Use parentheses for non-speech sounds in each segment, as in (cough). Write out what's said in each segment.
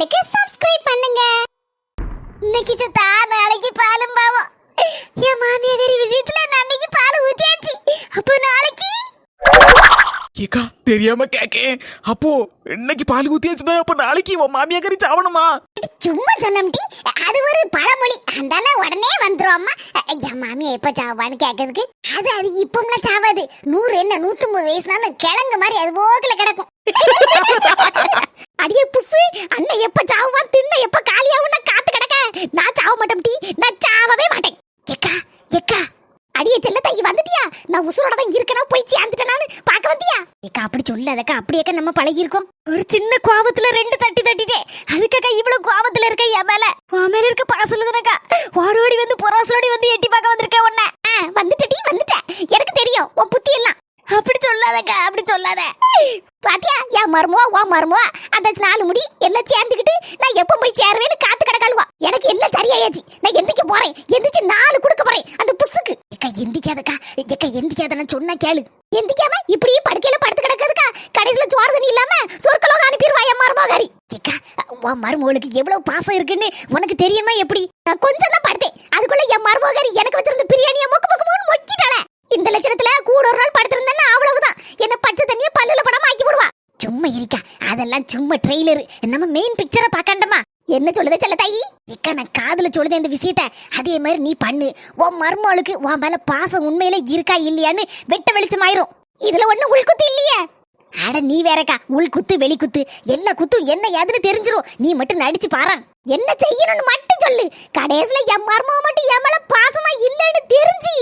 சேனலுக்கு சப்ஸ்கிரைப் பண்ணுங்க. இன்னைக்கு சத்தா நாளைக்கு பாலும் பாவம். என் மாமியாரி விஷயத்துல நான் அன்னைக்கு பால் ஊத்தியாச்சு. அப்போ நாளைக்கு? ஏக்கா தெரியாம கேக்கேன். அப்போ இன்னைக்கு பால் ஊத்தியாச்சுன்னா அப்ப நாளைக்கு உன் மாமியா கறி சாவணுமா? சும்மா சொன்னம்டி அது ஒரு பழமொழி. அந்தால உடனே வந்துரும் அம்மா. என் மாமியா எப்ப சாவான்னு கேட்கறதுக்கு அது அது இப்பம்லாம் சாவாது. நூறு என்ன நூத்தொன்பது வயசுனாலும் கிழங்கு மாதிரி அது போகல கிடக்கும். (laughs) அடியே புசு அண்ணன் எப்ப சாவான் தின்ன எப்ப காலியாவும் காத்து கிடக்க. நான் சாவ மாட்டேன் டி நான் சாவவே மாட்டேன். எக்கா எக்கா அடியே செல்ல தை வந்துட்டியா? நான் உசுரோட தான் இருக்கனா போய் சேர்ந்துட்டேனான்னு பார்க்க வந்தியா? ஏக்கா அப்படி சொல்லாதக்கா அப்படியேக்கா நம்ம பழகி இருக்கோம் ஒரு சின்ன கோவத்துல ரெண்டு தட்டி தட்டிட்டே அதுக்காக இவ்வளவு கோவத்துல இருக்க என் மேல. உன் மேல இருக்க பாசல தானக்கா? ஓடோடி வந்து பொறாசலோடி வந்து எட்டி பார்க்க வந்திருக்க உன்ன. வந்துட்டடி வந்துட்ட எனக்கு தெரியும் உன் புத்தி எல்லாம் அப்படி சொல்லாதக்கா அப்படி சொல்லாத. பாத்தியா என் மருமோ ஓ மருமோ அந்த நாலு முடி எல்லாம் சேர்ந்துக்கிட்டு நான் எப்போ போய் சேருவேன்னு காத்து கிடக்காளுவா? எனக்கு எல்லாம் சரியாயாச்சு. நான் எந்திக்க போறேன். எந்திரிச்சு நாலு கொடுக்க போறேன். அந்த புசுக்கு. எக்கா எந்திக்காதக்கா. எக்கா எந்திக்காத நான் சொன்னா கேளு. எந்திக்காம இப்படியே படுக்கையில படுத்து கிடக்குதுக்கா. கடைசியில சோறு தண்ணி இல்லாம சொற்கலோக அனுப்பிடுவா என் மருமகாரி எக்கா உன் மருமகளுக்கு எவ்வளவு பாசம் இருக்குன்னு உனக்கு தெரியுமா எப்படி? நான் கொஞ்சம் தான் படுத்தேன். அதுக்குள்ள என் மருமகாரி எனக்கு வச்சிருந்த பிரியாணியை மொக்கு மொக்கு மொக்குன்னு மொக்கிட்டாளே. இந்த லட்சணத்துல கூட ஒரு நாள் படுத்திருந்தேன்னா அவ்வளவுதான். என்ன பச்சை தண்ணிய பல்லுல படாம ஆக்கி விடுவா. சும்மா இருக்கா. அதெல்லாம் சும்மா ட்ரெய்லர் நம்ம மெயின் பிக்சரை பார்க்கண்டமா என்ன சொல்லுதே செல்ல தாயி? இக்கா நான் காதுல சொல்லுது இந்த விஷயத்த. அதே மாதிரி நீ பண்ணு. உன் மருமகளுக்கு உன் மேல பாசம் உண்மையில இருக்கா இல்லையான்னு வெட்ட வெளிச்சமாயிரும். இதுல ஒண்ணு உள்குத்து இல்லையே. அட நீ வேறக்கா. உள் குத்து வெளி குத்து. எல்லா குத்தும் என்ன ஏதுன்னு தெரிஞ்சிரும். நீ மட்டும் நடிச்சு பாறான் என்ன செய்யணும்னு மட்டும் சொல்லு. கடைசில என் மர்மம் மட்டும் என் மேல பாசமா இல்லைன்னு தெரிஞ்சு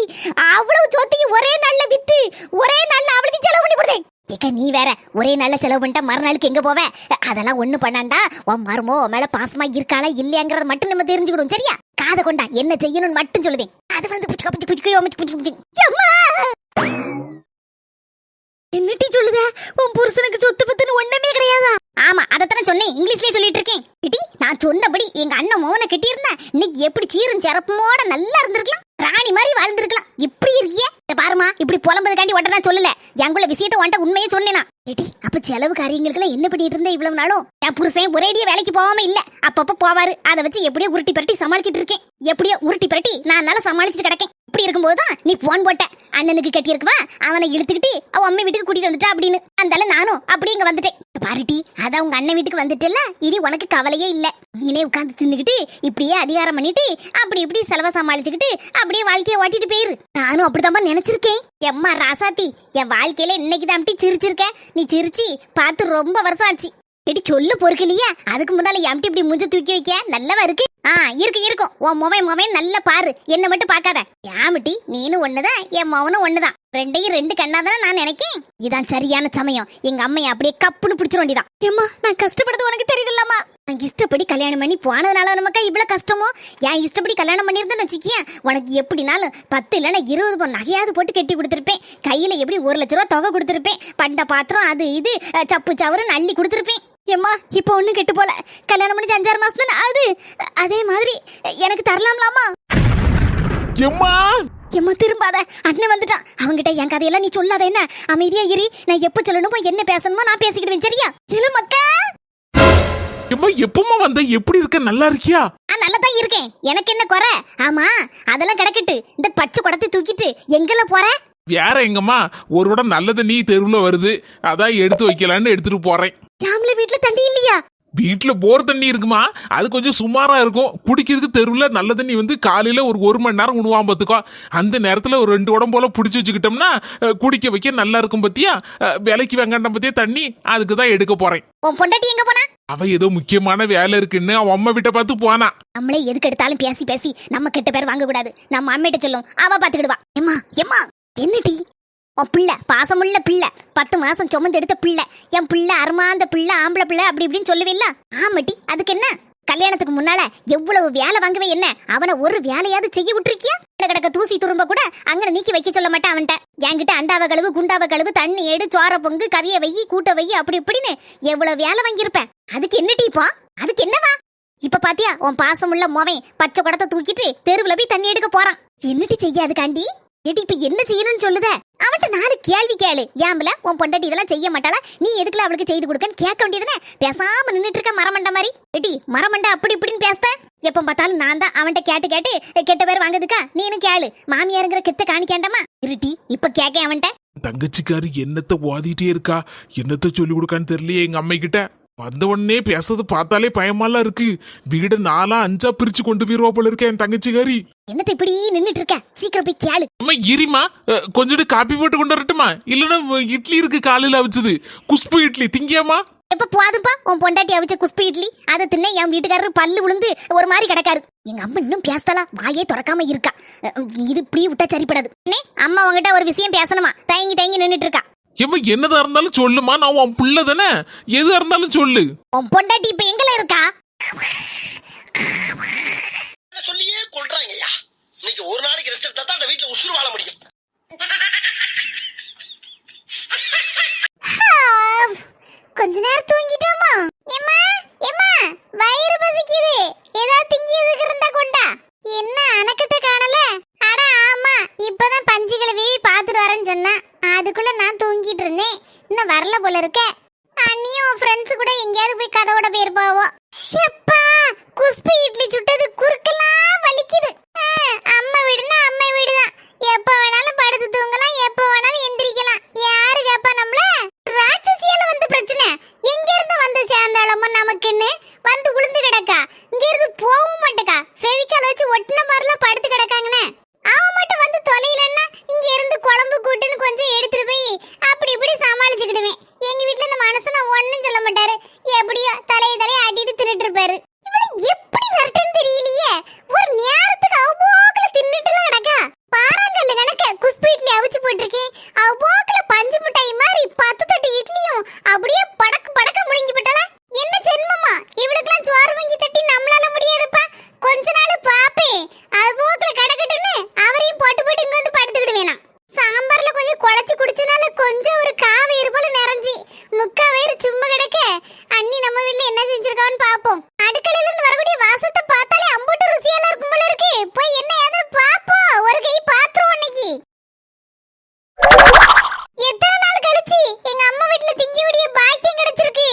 அவ்வளவு சொத்தையும் ஒரே நல்ல வித்து ஒரே நல்ல அவளுக்கு செலவு பண்ணி போடுறேன் ஏக்கா நீ வேற. ஒரே நல்ல செலவு பண்ணிட்டா மறுநாளுக்கு எங்க போவ? அதெல்லாம் ஒண்ணு பண்ணாண்டா. உன் மருமோ உன் மேல பாசமா இருக்காளா இல்லையாங்கறத மட்டும் நம்ம தெரிஞ்சுக்கணும் சரியா? காதை கொண்டா. என்ன செய்யணும்னு மட்டும் சொல்லுதேன் அது வந்து புச்சுக்க புச்சு புச்சுக்க புச்சு புச்சு புச்சு. என்னட்டி சொல்லுத? உன் புருஷனுக்கு சொத்து பத்துன்னு ஒண்ணுமே கிடையாதா? ஆமா அதத்தான சொன்னேன். இங்கிலீஷ்லயே சொல்லிட்டு இருக்கேன் இடி நான் சொன்னபடி எங்க அண்ணன் மோகனை கட்டியிருந்தா இன்னைக்கு எப்படி சீரும் சிறப்புமோட நல்லா இருந்திருக்கலாம்? ராணி மாதிரி வாழ்ந்திருக்கலாம். இப்படி இருக்கியே? பாருமா இப்படி புலம்பதுக்காண்டி உடனே நான் சொல்லல எங்குள்ள விஷயத்த உன்ட்ட உண்மையே சொன்னேனா? ஏடி அப்ப செலவு காரியங்களுக்கெல்லாம் என்ன பண்ணிட்டு இருந்த இவ்வளவு நாளும்? என் புருஷன் ஒரேடியே வேலைக்கு போகாம இல்ல. அப்பப்ப போவாரு. அதை வச்சு எப்படியோ உருட்டி பரட்டி சமாளிச்சிட்டு இருக்கேன். எப்படியோ உருட்டி பரட்டி நான் நல்லா சமாளிச்சுட்டு கிடக்கேன். இப்படி இருக்கும்போது தான் நீ போன் போட்ட. அண்ணனுக்கு கட்டியிருக்குவா? அவனை இழுத்துக்கிட்டு அவ அம்மை வீட்டுக்கு கூட்டிட்டு வந்துட்டா அப்படின்னு. அந்தால நானும் அப்படி இங்க வந்துட்டேன். பாருட்டி அதான் உங்க அண்ணன் வீட்டுக்கு வந்துட்டல இனி உனக்கு கவலையே இல்ல. இங்கனே உட்காந்து தின்னுக்கிட்டு இப்படியே அதிகாரம் பண்ணிட்டு அப்படி இப்படி செலவை சமாளிச்சுக்கிட்டு அப்படியே வாழ்க்கைய ஓட்டிட்டு போயிரு. நானும் அப்படிதான் நினைச்சிருக்கேன். எம்மா ராசாத்தி என் வாழ்க்கையில இன்னைக்கு தான் சிரிச்சிருக்கேன் நீ சிரிச்சி பார்த்து ரொம்ப வருஷம் ஆச்சு. எடி சொல்லு பொறுக்கலையா அதுக்கு முன்னால எம்டி இப்படி முஞ்ச தூக்கி வைக்க? நல்லவா இருக்கு? ஆ இருக்கு இருக்கும் உன் மொபைல் மொபைல் நல்லா பாரு. என்ன மட்டும் பார்க்காத. ஏமிட்டி நீனும் ஒண்ணுதான் என் மவனும் ஒண்ணுதான். ரெண்டையும் ரெண்டு கண்ணாதான நான் நினைக்கேன். இதான் சரியான சமயம். எங்க அம்மையை அப்படியே கப்புன்னு பிடிச்சிட வேண்டியதான். ஏம்மா நான் கஷ்டப்படுறது உனக்கு தெரியுதுல்லம்மா. நான் இஷ்டப்படி கல்யாணம் பண்ணி போனதுனால நமக்கா இவ்வளோ கஷ்டமோ? ஏன் இஷ்டப்படி கல்யாணம் பண்ணியிருந்தேன்னு வச்சுக்கேன். உனக்கு எப்படினாலும் பத்து இல்லைன்னா இருபது பொன் நகையாவது போட்டு கட்டி கொடுத்துருப்பேன். கையில் எப்படி ஒரு லட்ச ரூபா தொகை கொடுத்துருப்பேன். பண்ட பாத்திரம் அது இது சப்பு சவருன்னு அள்ளி கொடுத்துருப்பேன். ஏம்மா இப்போ ஒன்றும் கெட்டு போல. கல்யாணம் பண்ணி அஞ்சாறு மாசம் தானே ஆகுது. அதே மாதிரி எனக்கு தரலாம்லாமா? எம்மா ஏம்மா திரும்பாத. அண்ணன் வந்துட்டான். அவங்கிட்ட என் கதையெல்லாம் நீ சொல்லாத என்ன? அமைதியா இரு. நான் எப்ப சொல்லணுமோ என்ன பேசணுமோ நான் பேசிக்கிடுவேன் சரியா? இல்ல மக்கா. எம்மா எப்பமா வந்த? எப்படி இருக்க? நல்லா இருக்கியா? நான் நல்லா தான் இருக்கேன். எனக்கு என்ன குறை? ஆமா அதெல்லாம் கிடக்கட்டு. இந்த பச்சை குடத்தை தூக்கிட்டு எங்கல போற? வேற எங்கம்மா? ஒரு குடம் நல்ல தண்ணி தெருவுல வருது. அதான் எடுத்து வைக்கலான்னு எடுத்துட்டு போறேன். யாம்ல வீட்ல தண்ணி இல்லையா? வீட்டுல போர் தண்ணி இருக்குமா? அது கொஞ்சம் சுமாரா இருக்கும். குடிக்கிறதுக்கு தெருவுல நல்ல தண்ணி வந்து காலையில ஒரு ஒரு மணி நேரம் விடுவான் பார்த்துக்கோ அந்த நேரத்துல ஒரு ரெண்டு உடம்பு போல பிடிச்சி வச்சுக்கிட்டோம்னா குடிக்க வைக்க நல்லா இருக்கும் பத்தியா? விலைக்கு வெங்காண்டம் பத்தியா? தண்ணி அதுக்கு தான் எடுக்க போறேன். உன் பொண்டாட்டி எங்க போனா? அவ ஏதோ முக்கியமான வேலை இருக்குன்னு அவன் அம்மா வீட்டை பார்த்து போனா. நம்மளே எதுக்கு எடுத்தாலும் பேசி பேசி நம்ம கெட்ட பேர் வாங்க கூடாது நம்ம அம்மிட்ட சொல்லும். அவ பாத்துக்கிடுவா. எம்மா எம்மா என்னடி? உன் பிள்ளை பாசமுள்ள பிள்ளை. பத்து மாசம் சுமந்து எடுத்த பிள்ளை. என் பிள்ளை அருமாந்த பிள்ளை ஆம்பளை பிள்ளை அப்படி இப்படின்னு சொல்லுவேல்ல? ஆமாட்டி அதுக்கு என்ன கல்யாணத்துக்கு முன்னால எவ்வளவு வேலை வாங்குவே என்ன? அவனை ஒரு வேலையாவது செய்ய விட்டுருக்கியா? கிடக்க தூசி துரும்ப கூட அங்கே நீக்கி வைக்க சொல்ல மாட்டேன் அவன்கிட்ட. என்கிட்ட அண்டாவ கழுவு குண்டாவ கழுவு தண்ணி எடு சோற பொங்கு கறிய வெயி கூட்ட வெயி அப்படி இப்படின்னு எவ்வளவு வேலை வாங்கியிருப்பேன் அதுக்கு என்ன டீப்பா அதுக்கு என்னவா? இப்ப பாத்தியா உன் பாசமுள்ள மோவன் பச்சை குடத்தை தூக்கிட்டு தெருவுல போய் தண்ணி எடுக்க போறான். என்னட்டு செய்யாது காண்டி? எடி இப்ப என்ன செய்யணும்னு சொல்லுத? அவன்கிட்ட நாலு கேள்வி கேளு. ஏம்பல உன் பொண்டாட்டி இதெல்லாம் செய்ய மாட்டாளா? நீ எதுக்குல அவளுக்கு செய்து கொடுக்கன்னு கேட்க வேண்டியதுனே? பேசாம நின்னுட்டு இருக்க மரமண்ட மாதிரி. எட்டி மரமண்ட அப்படி இப்படின்னு பேசுத? எப்ப பார்த்தாலும் நான் தான் அவன்கிட்ட கேட்டு கேட்டு கெட்ட பேர் வாங்குதுக்கா? நீனும் கேளு. மாமியாருங்கிற கித்த காணிக்காண்டமா? இருட்டி இப்ப கேக்க அவன்கிட்ட. தங்கச்சிக்காரி என்னத்த ஓதிட்டே இருக்கா? என்னத்த சொல்லி கொடுக்கான்னு தெரியலையே எங்க அம்மை கிட்ட வந்த உடனே பேசுறது பார்த்தாலே பயமாலாம் இருக்கு. வீட நாலா அஞ்சா பிரிச்சு கொண்டு போயிருவா போல இருக்க என் தங்கச்சிக்காரி என்னத்த இப்படி நின்னுட்டு இருக்க சீக்கிரம் போய் கேளு. அம்மா இரிமா. கொஞ்சம் காப்பி போட்டு கொண்டு வரட்டுமா? இல்லைன்னா இட்லி இருக்கு காலையில அவிச்சது. குஷ்பு இட்லி. திங்கியாமா எப்ப போதும்பா? உன் பொண்டாட்டி அவிச்ச குஸ்பி இட்லி. அதை தின்ன என் வீட்டுக்காரரு பல்லு விழுந்து ஒரு மாதிரி கிடக்காரு. எங்க அம்மா இன்னும் பேசலா? வாயே திறக்காம இருக்கா. இது இப்படி விட்டா சரிப்படாது. அண்ணே, அம்மா உங்ககிட்ட ஒரு விஷயம் பேசணுமா? தயங்கி தயங்கி நின்னுட்டு இருக்கா ஏம்மா என்னதா இருந்தாலும் சொல்லுமா? நான் உன் புள்ள தானே. எதா இருந்தாலும் சொல்லு. உன் பொண்டாட்டி இப்ப எங்கல இருக்கா? சொல்லியே கொள்றாங்கய்யா இன்னைக்கு ஒரு நாளைக்கு ரெஸ்ட் எடுத்தா தான் அந்த வீட்டுல உசுறு வாழ முடியும் கொஞ்ச நேரம் தூங்கிட்டோமா எம்மா எம்மா வயிறு பசிக்குது ஏதாவது திங்கியதுக்கு இருந்தா கொண்டா என்ன அணக்கத்தை காணல அட ஆமா இப்பதான் பஞ்சு கிழவி பாத்துட்டு வரேன்னு சொன்னா அதுக்குள்ள நான் தூங்கிட்டு இருந்தேன் இன்னும் வரல போல இருக்க அண்ணியும் உன் ஃப்ரெண்ட்ஸ் கூட எங்கேயாவது போய் கதவோட போயிருப்பாவோ ஷப்பா குஸ்பி இட்லி சுட்டது குறுக்கெல்லாம் வலிக்குது ஆ, அம்மா வீடுனா அம்மா வீடுதான் எப்ப வேணாலும் படுத்து தூங்கலாம் எப்ப வேணாலும் எந்திரிக்கலாம் யாரு கேப்பா நம்மள ராட்சசியால வந்து பிரச்சனை எங்க இருந்து வந்து சேர்ந்தாளமோ நமக்குன்னு வந்து உளுந்து கிடக்கு இங்க இருந்து போகவும் மாட்டேக்கா ஃபெவிகால் வச்சு ஒட்டின மாதிரிலாம் படுத்து கிடக்காங்கன்னு அவன் மட்டும் வந்து தொலைலன்னா இங்க இருந்து குழம்பு கூட்டுன்னு கொஞ்சம் எடுத்துட்டு போய் அப்படி இப்படி சமாளிச்சுக்கிடுவேன் எங்க வீட்ல இந்த மனசன ஒண்ணும் சொல்ல மாட்டாரு எப்படியோ தலைய தலைய ஆட்டிட்டு தின்னுட்டு இருப்பாரு இவள எப்படி வரட்டுன்னு தெரியலையே ஒரு நேரத்துக்கு அவ்வளோக்குல தின்னுட்டுலாம் கிடக்கா பாறாங்கல்ல கணக்க குஸ்பி இட்லி அவிச்சு போட்டிருக்கேன் அவ்வளோக்குல பஞ்சு மிட்டாய் மாதிரி பத்து தட்டு இட்லியும் அப்படியே படக்கு படக்கு முழுங்கி விட்டாளா என்ன ஜென்மமா இவளுக்கெல்லாம் சோறு வாங்கி தட்டி நம்மளால முடியாதுப்பா கொஞ்ச நாள் பாப்பேன் அது போக்குல கடக்கட்டுன்னு அவரையும் போட்டு போட்டு இங்க வந்து படுத்துக்கிட்டு வேணாம் சாம்பார்ல கொஞ்சம் குழச்சு குடிச்சனால கொஞ்சம் ஒரு காவயிறு போல நிறைஞ்சி முக்கா வயிறு சும்மா கிடக்க அண்ணி நம்ம வீட்ல என்ன செஞ்சிருக்கான்னு பாப்போம் அடுக்கலையில இருந்து வரக்கூடிய வாசத்தை பார்த்தாலே அம்புட்டு ருசியெல்லாம் இருக்கும் போல இருக்கு போய் என்ன ஏதோ பாப்போம் ஒரு கை பாத்துருவோம் இன்னைக்கு எத்தனை நாள் கழிச்சு எங்க அம்மா வீட்ல திங்கி விடிய பாக்கியம் கிடைச்சிருக்கு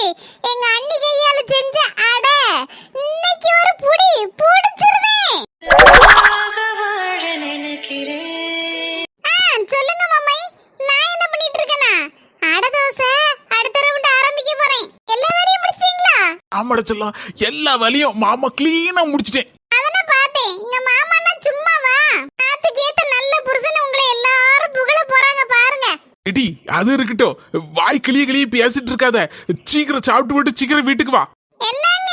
எங்க அண்ணி கையால செஞ்ச அடை இன்னைக்கு ஒரு புடி புடிச்சிருவேன் வாழ நினைக்கிறேன் ஆ, சொல்லுங்க மாமை நான் என்ன பண்ணிட்டு இருக்கேனா அடை தோசை அடுத்த ரவுண்ட் ஆரம்பிக்க போறேன் எல்லா வேலையும் முடிச்சிட்டீங்களா ஆமாட சொல்லலாம் எல்லா வேலையும் மாமா கிளீனா முடிச்சிட்டேன். அதன பார்த்தேன் எங்க மாமா நான் சும்மாவா? நாத்துக்கு ஏத்த நல்ல புருஷன் உங்களை எல்லாரும் புகழ போறாங்க பாருங்க. எடி அது இருக்கட்டும். வாய் கிளிய கிளிய பேசிட்டு இருக்காத. சீக்கிரம் சாப்பிட்டு போட்டு சீக்கிரம் வீட்டுக்கு வா. என்னங்க?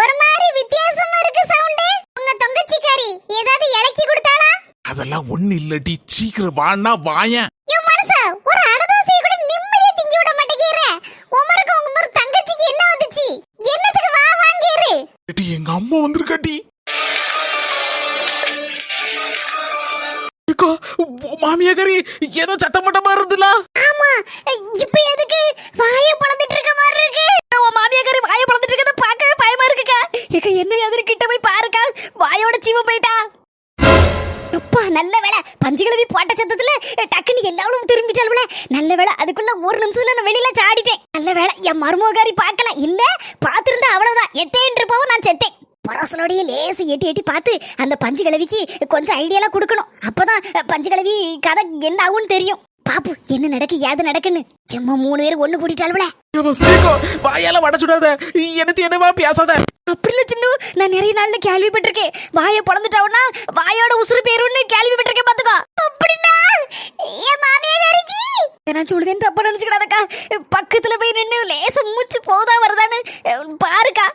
ஒரு மாதிரி வித்தியாசமா இருக்கு சவுண்ட். உங்க தொங்கச்சிக்காரி ஏதாவது இலக்கி கொடுத்தாளா? அதெல்லாம் ஒண்ணு இல்லடி. சீக்கிரம் வான்னா வாயேன் என் மனச ஒரு அடதோசையை கூட நிம்மதியா திங்கி விட மாட்டேங்கிற உமருக்கு உங்க ஒரு தங்கச்சிக்கு என்ன வந்துச்சு என்னத்துக்கு வா வாங்கிரு எங்க அம்மா வந்திருக்காட்டி. அக்கா, உ- ஏதோ சத்தம் மட்டமா இருந்துல ஆமா இப்ப எதுக்கு? வாய பழந்துட்டு இருக்க மாதிரி இருக்கு. உன் மாமியாக்காரி வாய பழந்துட்டு இருக்கத பார்க்கவே பயமா இருக்குக்கா. இக்க என்ன எதிர்கிட்ட போய் பாருக்கா. வாயோட சீவ போயிட்டா. அப்பா நல்ல வேலை பஞ்சு கிளவி போட்ட சத்தத்துல டக்குன்னு எல்லாரும் திரும்பிட்டாளுல நல்ல வேலை அதுக்குள்ள ஒரு நிமிஷத்துல நான் வெளியில சாடிட்டேன். நல்ல வேலை என் மருமகாரி பார்க்கல. இல்ல பாத்திருந்தா அவ்வளவுதான். எட்டேன் இருப்பவும் நான் செத்தேன். பரசலோடைய லேசு எட்டி எட்டி பார்த்து அந்த பஞ்சு கிளவிக்கு கொஞ்சம் ஐடியாலாம் கொடுக்கணும். அப்பதான் பஞ்சு கிளவி கதை என்ன ஆகும்னு தெரியும். பாப்பு என்ன நடக்கு ஏது நடக்குன்னு? எம்மா மூணு பேர் ஒண்ணு கூட்டிட்டாளுல வாயால வட சுடாத. எனக்கு என்னவா பேசாத? அப்படி இல்ல சின்ன நான் நிறைய நாள்ல கேள்விப்பட்டிருக்கேன். வாயை பொழந்துட்டாவுன்னா வாயோட உசுறு பேருன்னு கேள்விப்பட்டிருக்கேன் பாத்துக்கோ. அப்படின்னா என் மாமியாரிக்கு நான் சொல்லுதேன் தப்பா நினைச்சுக்கிடாதக்கா. பக்கத்துல போய் நின்னு லேச மூச்சு போதா வருதான்னு பாருக்கா.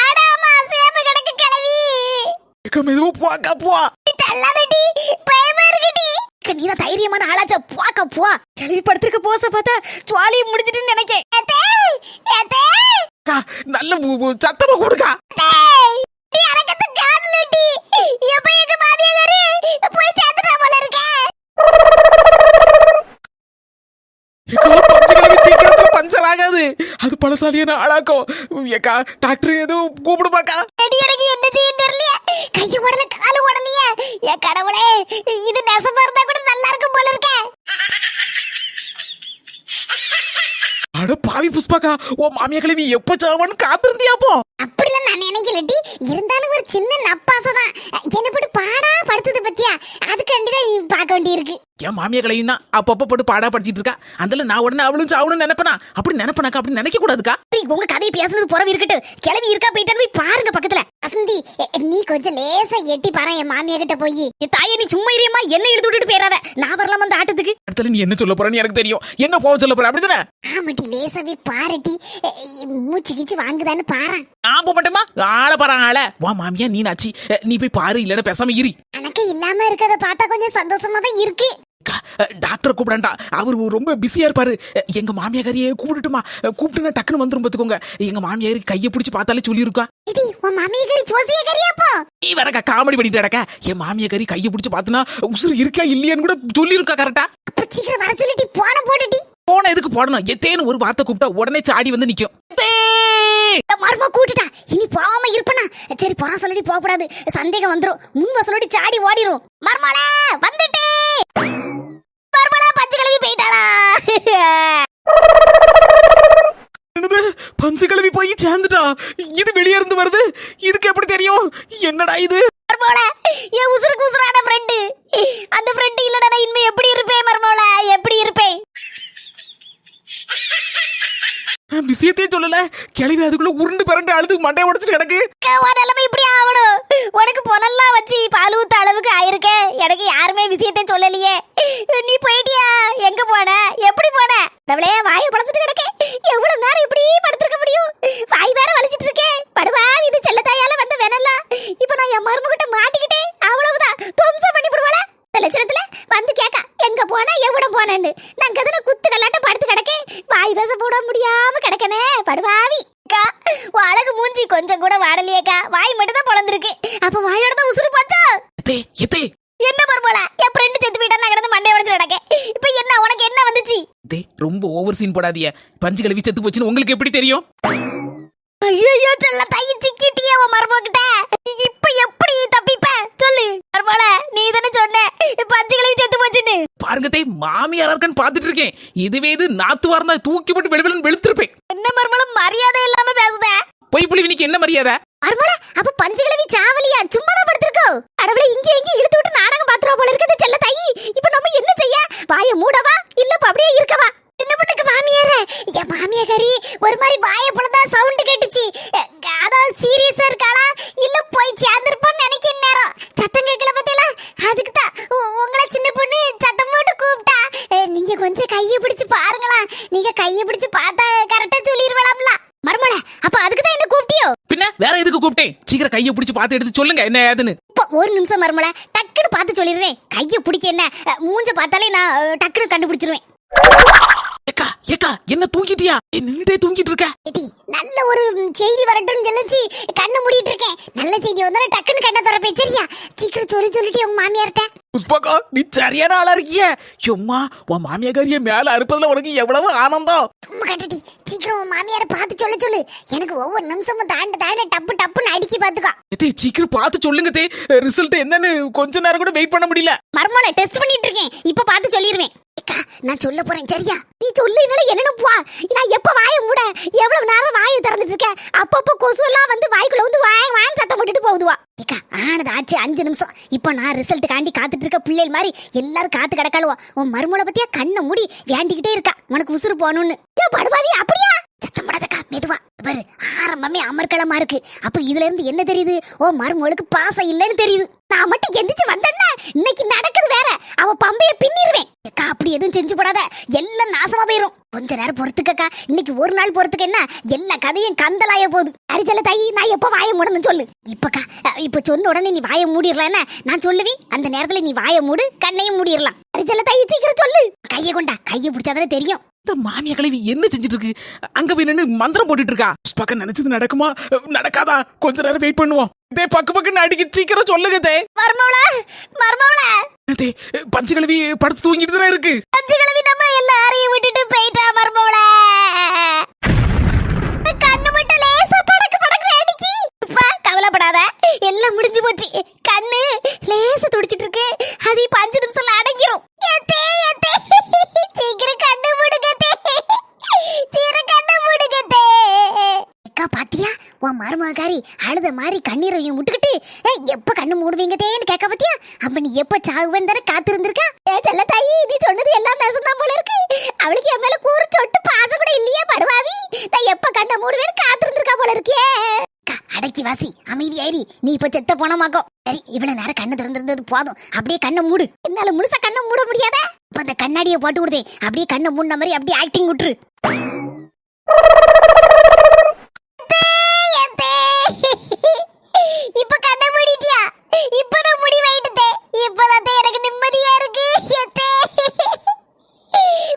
ஆடாமா சேம கிடக்கு கிளவி அக்கா, மெதுவா போக்கா போ. நீ தான் தைரியமான ஆளாச்சா? போக்கா போ. கிளவி படுத்திருக்க போச பார்த்தா சுவாலி முடிஞ்சிட்டுன்னு நினைக்கேன். அக்கா, நல்ல பு- பு- சத்தமா கொடுக்கா. டேய், நீ அரக்கத்தை காணலடி. எப்ப எங்க மாமியாரு போய் சேர்த்துட்டா போல இருக்க. அக்கா, பஞ்சு கிழவி சீக்கிரத்துல பஞ்சர் ஆகாது. அது பழசாலியான ஆளாக்கும். டாக்டர் எதுவும் கூப்பிடுமாக்கா அடி, எனக்கு என்ன செய்யன்னு தெரியலையே. கையும் ஓடல, காலும் ஓடலையே. என் கடவுளே, இது நெசமா இருந்தா கூட நல்லா இருக்கும் போல இருக்கே. அட அப்பாக்கா ஓ மாமியா கிழவி எப்ப சாவான்னு காத்திருந்தியாப்போ அப்படிலாம் நான் நினைக்கலட்டி இருந்தாலும் ஒரு சின்ன நப்பாசை தான் என்ன போட்டு பாடா படுத்தது பத்தியா? அதுக்காண்டி தான் நீ பார்க்க வேண்டியிருக்கு. என் மாமியா கிழவியும் தான். அப்பப்ப போட்டு பாடா படிச்சிட்டு இருக்கா. அதுல நான் உடனே அவளும் சாவணும்னு நினைப்பனா? அப்படி நினைப்பனாக்கா அப்படி நினைக்க கூடாதுக்கா? உங்க கதையை பேசுனது புறவு இருக்கட்டும். கிளவி இருக்கா போயிட்டான்னு போய் பாருங்க பக்கத்துல. வசந்தி எ, நீ கொஞ்சம் லேசா எட்டி பாரு என் மாமியா கிட்ட போய். தாயே நீ சும்மா இரியமா என்ன இழுத்து விட்டுட்டு போயிடாத நான் வரலாம் அந்த ஆட்டத்துக்கு? அடுத்தல நீ என்ன சொல்ல போறன்னு எனக்கு தெரியும். எங்க போக சொல்ல போற? அப்படிதானே? ஆமாட்டி லேசாவே பாருட்டி மூச்சு கீச்சு வாங்குதான்னு பாரு போக மாட்டேமா ஆள பாறான் ஆள. வா மாமியா நீ நாச்சி. நீ போய் பாரு இல்லைன்னா பேசாம இரி. எனக்கு இல்லாம இருக்கத பார்த்தா கொஞ்சம் சந்தோஷமா தான் இருக்கு. டாக்டரை கூப்பிடாண்டா அவர் ரொம்ப பிஸியா இருப்பாரு. அஹ், எங்க மாமியாரியே கூப்பிட்டுமா கூப்பிட்டுனா டக்குன்னு வந்துரும் பாத்துக்கோங்க. எங்க மாமியார் கையை பிடிச்சி பார்த்தாலே சொல்லியிருக்கா. எடி உன் மாமியா கறி ஜோசிய கறியாப்போ நீ வரக்கா காமெடி பண்ணிட்டு நடக்க என் மாமியா கறி கையை பிடிச்சி பார்த்துனா உசுறு இருக்கா இல்லையான்னு கூட சொல்லியிருக்கா கரெக்டா சீக்கிரம் வர சொல்லிட்டி போன போன எதுக்கு போடணும்? எத்தேன்னு ஒரு வார்த்தை கூப்பிட்டா உடனே சாடி வந்து நிக்கும். எத்தே! மருமா கூட்டுட்டா. இனி போகாம இருப்பனா? சரி போறா சொல்லி போக கூடாது சந்தேகம் வந்துரும். முன் வசலோடி சாடி ஓடிரும். மர்மல வந்துட்டே. மர்மல பச்சை கிளவி போயிட்டாளா? என்னது? பஞ்சு கிளவி போய் சேர்ந்துட்டா? இது வெளியே இருந்து வருது? இதுக்கு எப்படி தெரியும்? என்னடா இது? மர்மோல என் உசுருக்கு உசுரான ஃப்ரெண்டு அந்த ஃப்ரெண்டு இல்லடா நான் இனிமே எப்படி இருப்பேன் மர்மோல? எப்படி இருப்பேன் நான் விஷயத்தையே சொல்லல. கிளவி அதுக்குள்ள உருண்டு பிறண்டு அழுது மண்டையை உடச்சிட்டு கிடக்கு. நிலைமை இப்படி ஆகணும். உனக்கு பொனல்லாம் வச்சு பால் ஊத்த அளவுக்கு ஆயிருக்க. எனக்கு யாருமே விஷயத்தை சொல்லலையே. நீ போயிட்டியா? எங்க போன? எப்படி போன? நம்மளே வாயை பழந்துட்டு கிடக்க. எவ்வளவு நேரம் இப்படி படுத்திருக்க முடியும் வாய் வேற வலிச்சிட்டு இருக்கே படுவா இது செல்லத்தாயால வந்த வெனல்ல இப்ப நான் என் மருமகிட்ட மாட்டிக்கிட்டேன் அவ்வளவுதான் துவம்சம் பண்ணி விடுவாள இந்த லட்சணத்துல வந்து கேக்க எங்க போனா எவ்வளவு போனேன்னு நான் கதன குத்து கல்லாட்ட படுத்து கிடக்கேன் வாய் பேச போட முடியாம கிடக்கனே படுவாவி அக்கா உன் அழகு மூஞ்சி கொஞ்சம் கூட வாடலையேக்கா. வாய் மட்டும் தான் பொழந்திருக்கு அப்ப வாயோட தான் உசுறு போச்சா? எத்தே எத்தே. என்ன பரப்போல என் ஃப்ரெண்டு செத்து போயிட்டா நான் கிடந்து மண்டைய உடைச்சு நடக்க இப்ப என்ன உனக்கு என்ன வந்துச்சு? எத்தே ரொம்ப ஓவர் சீன் போடாதீங்க. பஞ்சு கிளவி செத்து போச்சுன்னு உங்களுக்கு எப்படி தெரியும்? ஐயோ செல்ல தைய சிக்கிட்டியே உன் மருமகிட்ட. இப்ப எப்படி தப்பிப்ப? சொல்லு. மருமோல நீ தானே சொன்ன. பஞ்சுகளையும் செத்து போச்சுன்னு. பாருங்க தே மாமியாரா இருக்கான்னு பாத்துட்டு இருக்கேன். இதுவே இது நாத்து வாரந்தா தூக்கி போட்டு வெளிவெளன்னு வெளுத்திருப்பேன். என்ன மருமலம் மரியாதை இல்லாம பேசுத? பொய் புலிவினிக்கு என்ன மரியாதை? மருமல அப்ப பஞ்சுகிழவி சாவலியா சும்மா தான் படுத்திருக்கோ கடவுளை இங்க எங்க இழுத்து விட்டு நாடகம் பாத்துறா போல இருக்குது செல்ல தாயி இப்ப நம்ம என்ன செய்ய வாய மூடவா இல்ல இப்ப அப்படியே இருக்கவா என்ன பண்ணுக்கு மாமியார என் மாமியாரி ஒரு மாதிரி வாய புலதா சவுண்ட் கேட்டுச்சு அஹ், அதான் சீரியஸா இருக்காளா இல்ல போய் சேர்ந்திருப்போம்னு நினைக்கிற நேரம் சத்தம் கேட்கல பத்தில அதுக்கு தான் உங்களை சின்ன பொண்ணு சத்தம் போட்டு கூப்பிட்டா அஹ், நீங்க கொஞ்சம் கையை பிடிச்சு பாருங்களா நீங்க கையை பிடிச்சு பார்த்தா கரெக்டா சொல்லிடுவலாம்ல மருமல அப்ப அதுக்கு தான் என்ன கூப்பிட்டியோ பின்ன வேற எதுக்கு கூப்பிட்டேன் சீக்கிரம் கையை பிடிச்சு பார்த்து எடுத்து சொல்லுங்க என்ன ஏதுன்னு. ஒரு நிமிஷம் மருமல டக்குன்னு பார்த்து சொல்லிடுறேன். கையை பிடிக்க என்ன? மூஞ்ச பார்த்தாலே நான் டக்குன்னு கண்டுபிடிச்சிருவேன். ஏக்கா ஏக்கா என்ன தூங்கிட்டியா? ஏய், நின்னுட்டே தூங்கிட்டு இருக்க. ஏடி நல்ல ஒரு செய்தி வரட்டும்னு சொல்லிச்சு. கண்ணை மூடிட்டு இருக்கேன். நல்ல செய்தி வந்தாலும் டக்குன்னு கண்ணை திறப்பே சரியா? சீக்கிரம் சொல்லி சொல்லிட்டு உங்க மாமியார்ட்ட. புஷ்பாக்கா நீ சரியான ஆளா இருக்கிய. சும்மா உன் மாமியாக்காரிய மேல அறுப்பதுல உனக்கு எவ்வளவு ஆனந்தம்? சும்மா கட்டடி. சீக்கிரம் உன் மாமியாரை பார்த்து சொல்ல சொல்லு. எனக்கு ஒவ்வொரு நிமிஷமும் தாண்ட தாண்ட டப்பு டப்புன்னு அடிக்கி பார்த்துக்கோ. தே சீக்கிரம் பார்த்து சொல்லுங்க தே ரிசல்ட் என்னன்னு கொஞ்ச நேரம் கூட வெயிட் பண்ண முடியல. மர்மோல டெஸ்ட் பண்ணிட்டு இருக்கேன். இப்ப பார்த்து சொல்லிடுவேன் அக்கா நான் சொல்ல போறேன். சரியா? சொல்லினால என்னன்னு போ நான் எப்ப வாயை மூட எவ்வளவு நேரம் வாயை திறந்துட்டு இருக்கேன்? அப்பப்போ கொசு எல்லாம் வந்து வாய்க்குள்ள வந்து வாய் வாய் சத்தம் போட்டுட்டு போகுதுவா. ஏக்கா ஆனது ஆச்சு அஞ்சு நிமிஷம். இப்போ நான் ரிசல்ட் காண்டி காத்துட்டு இருக்க பிள்ளைகள் மாதிரி எல்லாரும் காத்து கிடக்காளுவா. உன் மருமலை பத்தியா கண்ணை மூடி வேண்டிக்கிட்டே இருக்கா. உனக்கு உசுறு போகணும்னு. படுவாதி அப்படியா? சத்தம் போடாதக்கா மெதுவா. பாரு ஆரம்பமே அமர்க்களமா இருக்கு. அப்ப இதுல இருந்து என்ன தெரியுது? ஓ மருமகளுக்கு பாசம் இல்லைன்னு தெரியுது. நான் மட்டும் எந்திரிச்சு வந்தேன்னா இன்னைக்கு நடக்குது வேற. அவ பம்பைய பின்னிருவேன். அக்கா அப்படி எதுவும் செஞ்சு போடாத. எல்லாம் நாசமா போயிரும். கொஞ்ச நேரம் பொறுத்துக்கக்கா. இன்னைக்கு ஒரு நாள் பொறுத்துக்க என்ன? எல்லா கதையும் கந்தலாய போகுது. அரிச்சல தாயி நான் எப்ப வாய மூடணும் சொல்லு. இப்பக்கா இப்ப சொன்ன உடனே நீ வாய மூடிடலாம் நான் சொல்லுவேன். அந்த நேரத்துல நீ வாய மூடு கண்ணையும் மூடிடலாம். அரிச்சல தாயி சீக்கிரம் சொல்லு. கையை கொண்டா. கையை பிடிச்சாதானே தெரியும். இந்த மாமியா கிழவி என்ன செஞ்சுட்டு இருக்கு அங்க போய் நின்னு மந்திரம் போட்டுட்டு இருக்கா புஷ்பாக்கா நினைச்சது நடக்குமா? நடக்காதா? கொஞ்ச நேரம் வெயிட் பண்ணுவோம். தே பக்கு பக்குன்னு அடிக்க சீக்கிரம் சொல்லுங்க தே. மர்மவள மர்மவள. தே பஞ்சு கிழவி படுத்து தூங்கிட்டு தானே இருக்கு? அஞ்சு கிழவி நம்ம எல்லாரையும் விட்டுட்டு போயிட்டா மர்மவள கண்ணு மட்டும் லேசா படக்கு படக்கு அடிச்சி புஷ்பா கவலைப்படாத எல்லாம் முடிஞ்சு போச்சு கண்ணு லேசா துடிச்சிட்டு இருக்கு அது இப்ப அஞ்சு நிமிஷத்துல அடங்கிரும் எத்தே எத்தே சீக்கிரம் கண்ணு விடுங்க தே சீக்கிரம் உன் மருமகாரி அழுத மாதிரி கண்ணீரையும் விட்டுக்கிட்டு ஏய், எப்ப கண்ணு மூடுவீங்கதேன்னு கேட்க பத்தியா? அப்ப நீ எப்ப சாகுவேன்னு தானே காத்திருந்திருக்கா? ஏ செல்ல தாயி நீ சொன்னது எல்லாம் நெசந்தான் போல இருக்கு. அவளுக்கு என் மேல கூறு சொட்டு பாசம் கூட இல்லையே படுவாவி. நான் எப்ப கண்ணை மூடுவேன்னு காத்திருந்திருக்கா போல இருக்கே அடக்கி வாசி அமைதி ஏறி நீ இப்ப செத்த போனமாக்கோ சரி இவ்வளவு நேரம் கண்ணு திறந்திருந்தது போதும். அப்படியே கண்ணை மூடு. என்னால முழுசா கண்ணை மூட முடியாத. இப்ப அந்த கண்ணாடியை போட்டு விடுதே. அப்படியே கண்ணை மூடின மாதிரி அப்படியே ஆக்டிங் விட்டுரு அத்தே, அத்தே. இப்ப கண்ணை மூடிட்டியா இப்ப நான் முடிவாயிட்டே இப்பதான் எனக்கு நிம்மதியா இருக்கு அத்தே.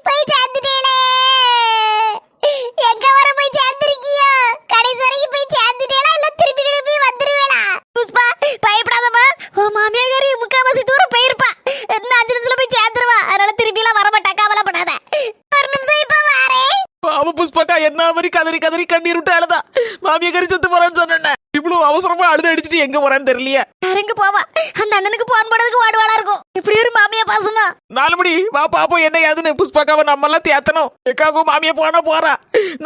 போய் சேர்ந்துட்டேளே எங்க வர போய் சேர்ந்திருக்கியோ கடைசி வரைக்கும் போய் சேர்ந்துட்டேளா இல்ல திருப்பி திருப்பி வந்துருவேளா புஷ்பா பயப்படாதம்மா ஓ மாமியாரி முக்காவாசி தூரம் போயிருப்பா நான் அஞ்சு நிமிஷத்துல போய் சேர்ந்துருவா அதனால திருப்பி எல்லாம் வரமாட்டா கவலைப்படாத ஒரு நிமிஷம் இப்ப வாரேன் பாவ புஷ்பக்கா என்ன மாதிரி கதறி கதறி கண்ணீர் விட்டு அழுதா. மாமியை கறி செத்து போறான்னு சொன்னேன் இவ்வளவு அவசரமா அழுது அடிச்சிட்டு எங்க போறான்னு தெரியலையே. யாருங்க போவா? அந்த அண்ணனுக்கு போன் போடுறதுக்கு வாடுவாளா இருக்கும். இப்படி ஒரு மாமியா பாசமா? நாலு மணி வா பாப்போம் என்ன ஏதுன்னு. புஷ்பாக்காவை நம்ம எல்லாம் தேத்தணும். எக்காவும் மாமியை போனா போறா.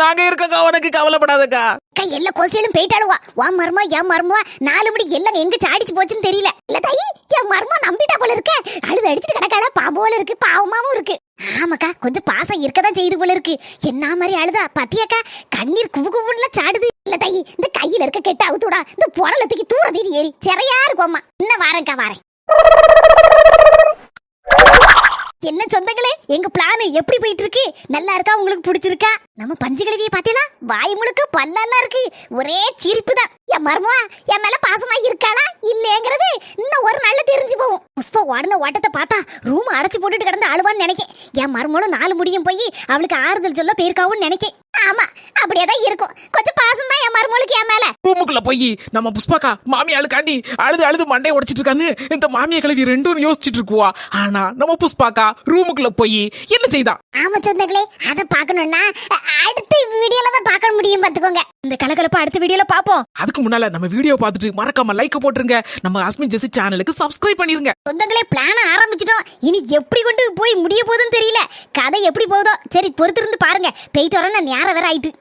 நாங்க இருக்கக்கா உனக்கு கவலைப்படாதக்கா. அக்கா எல்லா கோஸ்டிலும் போயிட்டாளுவா. வா மர்மா என் மர்மா. நாலு மணி எல்லாம் எங்க சாடிச்சு போச்சுன்னு தெரியல. இல்ல தாயி என் மர்மா நம்பிட்டா போல இருக்க. அழுது அடிச்சுட்டு கிடக்கால பாம்போல இருக்கு பாவமாவும் இருக்கு. ஆமாக்கா கொஞ்சம் பாசம் இருக்கதான் செய்து போல இருக்கு. என்ன மாதிரி அழுதா? பத்தியாக்கா கண்ணீர் குவு சாடுது. இல்ல தை இந்த கையில இருக்க கெட்ட அவுத்துடா. இந்த புடலத்துக்கு தூர தீரி ஏறி. சிறையா இருக்கும்மா இன்னும் வாரேன்க்கா வாரேன். என்ன சொந்தங்களே? எங்க பிளான் எப்படி போயிட்டு இருக்கு நல்லா இருக்கா? உங்களுக்கு பிடிச்சிருக்கா? நம்ம பஞ்சு கழுவிய பாத்தீங்களா வாய் முழுக்க பல்லெல்லாம் இருக்கு. ஒரே சிரிப்பு தான் என் மருமா என் மேல பாசமா இருக்காளா? இல்லைங்கிறது இன்னும் ஒரு நாள்ல தெரிஞ்சு போவோம் புஷ்பா உடனே ஓட்டத்தை பார்த்தா ரூம் அடைச்சு போட்டுட்டு கிடந்து அழுவான்னு நினைக்கேன். என் மருமகளும் நாலு முடியும் போய் அவளுக்கு ஆறுதல் சொல்ல போயிருக்காவும் நினைக்கேன். ஆமா அப்படியே தான் இருக்கும். கொஞ்சம் பாசம் தான் என் மருமகளுக்கு என் மேல. ரூமுக்குள்ள போய் நம்ம புஷ்பாக்கா மாமி அழுக்காண்டி அழுது அழுது மண்டையை உடைச்சிட்டு இருக்கான்னு இந்த மாமியை கிளவி ரெண்டும் யோசிச்சுட்டு இருக்குவா ஆனா நம்ம புஷ்பாக்கா ரூமுக்குள்ள போய் என்ன செய்தா? ஆமா சொந்தங்களே அதை பார்க்கணும்னா அடுத்த வீடியோல தான் பார்க்க முடியும் பாத்துக்கோங்க. இந்த கலகலப்பா அடுத்த வீடியோல பாப்போம். அதுக்கு முன்னால நம்ம வீடியோ பார்த்துட்டு மறக்காம லைக் போட்டுருங்க. நம்ம அஸ்மின் ஜெசி சேனலுக்கு சப்ஸ்கிரைப் பண்ணிருங்க. சொந்தங்களே பிளான ஆரம்பிச்சிட்டோம். இனி எப்படி கொண்டு போய் முடிய போகுதுன்னு தெரியல. கதை எப்படி போகுதோ சரி பொறுத்திருந்து பாருங்க. போயிட்டு வரோம் நான் நேரம் வேற ஆயிட்டு.